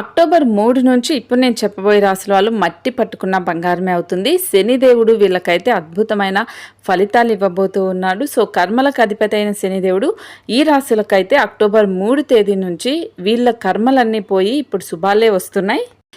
October మూడు నుంచి ఇప్పుడు నేను చెప్పబోయే రాశుల వాళ్ళు మట్టి పట్టుకున్న బంగారమే అవుతుంది. శనిదేవుడు వీళ్ళకైతే అద్భుతమైన ఫలితాలు ఇవ్వబోతూ ఉన్నాడు. సో కర్మలకు అధిపతి అయిన శనిదేవుడు ఈ రాశులకైతే అక్టోబర్ మూడు తేదీ నుంచి వీళ్ళ కర్మలన్నీ పోయి ఇప్పుడు శుభాలే వస్తున్నాయి.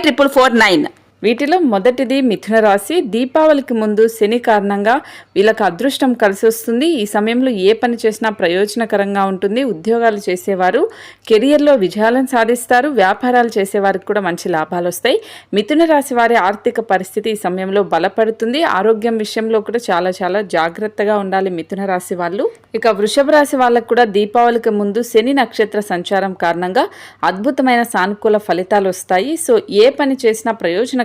triple four nine వీటిలో మొదటిది మిథున రాశి. దీపావళికి ముందు శని కారణంగా వీళ్ళకి అదృష్టం కలిసి వస్తుంది. ఈ సమయంలో ఏ పని చేసినా ప్రయోజనకరంగా ఉంటుంది. ఉద్యోగాలు చేసేవారు కెరియర్లో విజయాలను సాధిస్తారు. వ్యాపారాలు చేసేవారికి కూడా మంచి లాభాలు వస్తాయి. మిథున రాశి వారి ఆర్థిక పరిస్థితి ఈ సమయంలో బలపడుతుంది. ఆరోగ్యం విషయంలో కూడా చాలా చాలా జాగ్రత్తగా ఉండాలి మిథున రాశి వాళ్ళు. ఇక వృషభ రాశి వాళ్ళకు కూడా దీపావళికి ముందు శని నక్షత్ర సంచారం కారణంగా అద్భుతమైన సానుకూల ఫలితాలు వస్తాయి. సో ఏ పని చేసినా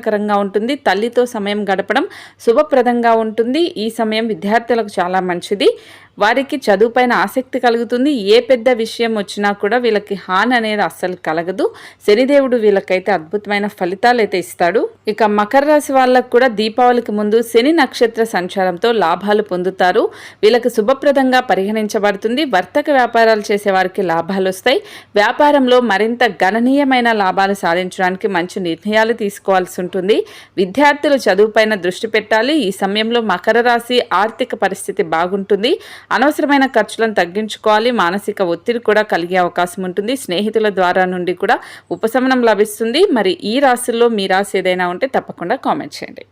ఆహ్లాదకరంగా ఉంటుంది. తల్లితో సమయం గడపడం శుభప్రదంగా ఉంటుంది. ఈ సమయం విద్యార్థులకు చాలా మంచిది. వారికి చదువుపైన ఆసక్తి కలుగుతుంది. ఏ పెద్ద విషయం వచ్చినా కూడా వీళ్ళకి హాని అనేది అస్సలు కలగదు. శనిదేవుడు వీళ్ళకైతే అద్భుతమైన ఫలితాలు అయితే ఇస్తాడు. ఇక మకర రాశి వాళ్ళకు కూడా దీపావళికి ముందు శని నక్షత్ర సంచారంతో లాభాలు పొందుతారు. వీళ్ళకి శుభప్రదంగా పరిగణించబడుతుంది. వర్తక వ్యాపారాలు చేసే వారికి లాభాలు వస్తాయి. వ్యాపారంలో మరింత గణనీయమైన లాభాలు సాధించడానికి మంచి నిర్ణయాలు తీసుకోవాల్సి ఉంటుంది. విద్యార్థులు చదువుపైన దృష్టి పెట్టాలి. ఈ సమయంలో మకర రాశి ఆర్థిక పరిస్థితి బాగుంటుంది. అనవసరమైన ఖర్చులను తగ్గించుకోవాలి మానసిక ఒత్తిడి కూడా కలిగే అవకాశం ఉంటుంది. స్నేహితుల ద్వారా నుండి కూడా ఉపశమనం లభిస్తుంది. మరి ఈ రాశుల్లో మీ రాశి ఏదైనా ఉంటే తప్పకుండా కామెంట్ చేయండి.